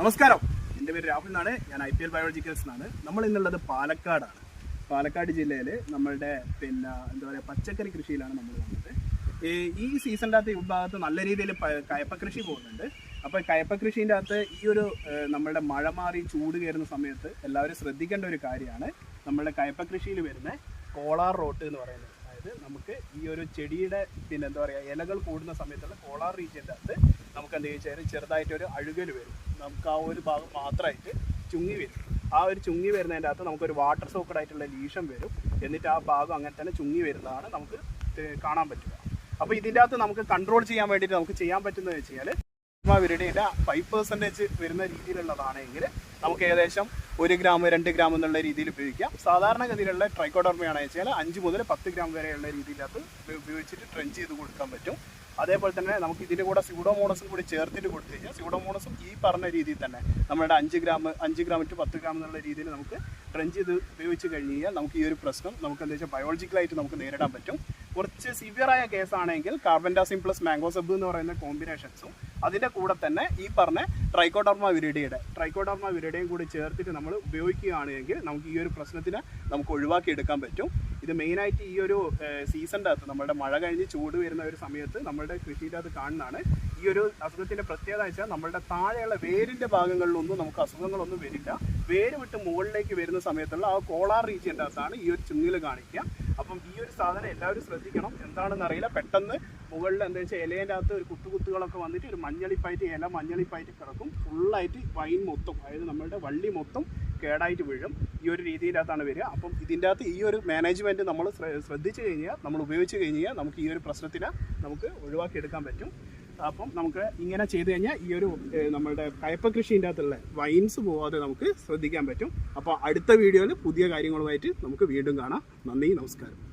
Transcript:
നമസ്കാരം. എന്റെ പേര് രാഹുൽ എന്നാണ്. ഞാൻ ഐ പി എൽ ബയോളജിക്കൽസ് എന്നാണ്. നമ്മൾ ഇന്നുള്ളത് പാലക്കാടാണ്. പാലക്കാട് ജില്ലയിൽ നമ്മളുടെ പിന്നെ എന്താ പറയുക പച്ചക്കറി കൃഷിയിലാണ് നമ്മൾ വന്നത്. ഈ സീസണിന്റെ അകത്ത് ഈ ഭാഗത്ത് നല്ല രീതിയിൽ കയപ്പ കൃഷി പോകുന്നുണ്ട്. അപ്പോൾ കയപ്പ കൃഷീന്റെ അകത്ത് ഈ ഒരു നമ്മളുടെ മഴ മാറി ചൂട് കയറുന്ന സമയത്ത് എല്ലാവരും ശ്രദ്ധിക്കേണ്ട ഒരു കാര്യമാണ് നമ്മളുടെ കയപ്പ കൃഷിയിൽ വരുന്ന കോളാർ റോട്ട് എന്ന് പറയുന്നത്. അതായത് നമുക്ക് ഈ ഒരു ചെടിയുടെ പിന്നെ എന്താ പറയുക ഇലകൾ കൂടുന്ന സമയത്തുള്ള കോളാർ റീജിയന്റെ അകത്ത് എന്ത് ചോദിച്ചാൽ ചെറുതായിട്ട് ഒരു അഴുകൽ വരും. നമുക്ക് ആ ഒരു ഭാഗം മാത്രമായിട്ട് ചുങ്ങി വരും. ആ ഒരു ചുങ്ങി വരുന്നതിന്റെ അകത്ത് നമുക്കൊരു വാട്ടർ സോക്കഡ് ആയിട്ടുള്ള ലീഷം വരും. എന്നിട്ട് ആ ഭാഗം അങ്ങനെ തന്നെ ചുങ്ങി വരുന്നതാണ് നമുക്ക് കാണാൻ പറ്റുക. അപ്പോൾ ഇതിന്റെ അകത്ത് നമുക്ക് കൺട്രോൾ ചെയ്യാൻ വേണ്ടിയിട്ട് നമുക്ക് ചെയ്യാൻ പറ്റുന്നത് വെച്ച് കഴിഞ്ഞാൽ വിരടിയുടെ ഫൈവ് പെർസെന്റേജ് വരുന്ന രീതിയിലുള്ളതാണെങ്കിൽ നമുക്ക് ഏകദേശം ഒരു ഗ്രാം രണ്ട് ഗ്രാം എന്നുള്ള രീതിയിൽ ഉപയോഗിക്കാം. സാധാരണഗതിയിലുള്ള ട്രൈക്കോഡർമയാണെന്ന് വെച്ചാൽ അഞ്ച് മുതൽ പത്ത് ഗ്രാം വരെയുള്ള രീതിയിലകത്ത് ഉപയോഗിച്ചിട്ട് ട്രെഞ്ച് ചെയ്ത് കൊടുക്കാൻ പറ്റും. അതേപോലെ തന്നെ നമുക്ക് ഇതിന്റെ കൂടെ സ്യൂഡോമോണസും കൂടി ചേർത്തിട്ട് കൊടുത്തു കഴിഞ്ഞാൽ സ്യൂഡോമോണസും ഈ പറഞ്ഞ രീതിയിൽ തന്നെ നമ്മളുടെ അഞ്ച് ഗ്രാം അഞ്ച് ഗ്രാം ടു പത്ത് ഗ്രാം എന്നുള്ള രീതിയിൽ നമുക്ക് ട്രഞ്ച് ചെയ്ത് ഉപയോഗിച്ച് കഴിഞ്ഞ് കഴിഞ്ഞാൽ നമുക്ക് ഈ ഒരു പ്രശ്നം നമുക്ക് എന്താ വെച്ചാൽ ബയോളജിക്കലായിട്ട് നമുക്ക് നേരിടാൻ പറ്റും. കുറച്ച് സിവിയറായ കേസാണെങ്കിൽ കാർബൻഡാസിം പ്ലസ് മാംഗോ സബ് എന്ന് പറയുന്ന കോമ്പിനേഷൻസും അതിന്റെ കൂടെ തന്നെ ഈ പറഞ്ഞ ട്രൈക്കോഡർമ വിരിഡിയുടെ ട്രൈക്കോഡർമ വിരിഡിയും കൂടി ചേർത്തിട്ട് നമ്മൾ ഉപയോഗിക്കുകയാണെങ്കിൽ നമുക്ക് ഈ ഒരു പ്രശ്നത്തിന് നമുക്ക് ഒഴിവാക്കി എടുക്കാൻ പറ്റും. ഇത് മെയിനായിട്ട് ഈ ഒരു സീസണിന്റെ അകത്ത് നമ്മുടെ മഴ കഴിഞ്ഞ് ചൂട് വരുന്ന ഒരു സമയത്ത് നമ്മുടെ കൃഷിയുടെ അത് കാണുന്നതാണ്. ഈ ഒരു അസുഖത്തിന്റെ പ്രത്യേകത വെച്ചാൽ നമ്മുടെ താഴെയുള്ള വേരിന്റെ ഭാഗങ്ങളിലൊന്നും നമുക്ക് അസുഖങ്ങളൊന്നും വരില്ല. വേര് വിട്ട് മുകളിലേക്ക് വരുന്ന സമയത്തുള്ള ആ കോളാർ റീജിയന്റെ അകത്താണ് ഈ ഒരു ചുങ്ങിൽ കാണിക്കുക. അപ്പം ഈ ഒരു സാധനം എല്ലാവരും ശ്രദ്ധിക്കണം. എന്താണെന്ന് അറിയില്ല. പെട്ടെന്ന് മുകളിൽ എന്താ വെച്ചാൽ ഇലേന്റെ അകത്ത് ഒരു കുത്തുകുത്തുകളൊക്കെ വന്നിട്ട് ഒരു മഞ്ഞളിപ്പായിട്ട് ഇല മഞ്ഞളിപ്പായിട്ട് കിടക്കും. ഫുള്ളായിട്ട് വൈൻ മൊത്തം അതായത് നമ്മളുടെ വള്ളി മൊത്തം കേടായിട്ട് വീഴും. ഈ ഒരു രീതിയിലകത്താണ് വരിക. അപ്പം ഇതിന്റെ അകത്ത് ഈ ഒരു മാനേജ്മെന്റ് നമ്മൾ ശ്ര- ശ്രദ്ധിച്ചു കഴിഞ്ഞാൽ നമ്മൾ ഉപയോഗിച്ച് കഴിഞ്ഞാൽ നമുക്ക് ഈ ഒരു പ്രശ്നത്തിന് നമുക്ക് ഒഴിവാക്കിയെടുക്കാൻ പറ്റും. അപ്പം നമുക്ക് ഇങ്ങനെ ചെയ്തു കഴിഞ്ഞാൽ ഈ ഒരു നമ്മുടെ കയപ്പ കൃഷിന്റെ അകത്തുള്ള വൈൻസ് പോവാതെ നമുക്ക് ശ്രദ്ധിക്കാൻ പറ്റും. അപ്പോൾ അടുത്ത വീഡിയോയിൽ പുതിയ കാര്യങ്ങളുമായിട്ട് നമുക്ക് വീണ്ടും കാണാം. നന്ദി നമസ്കാരം.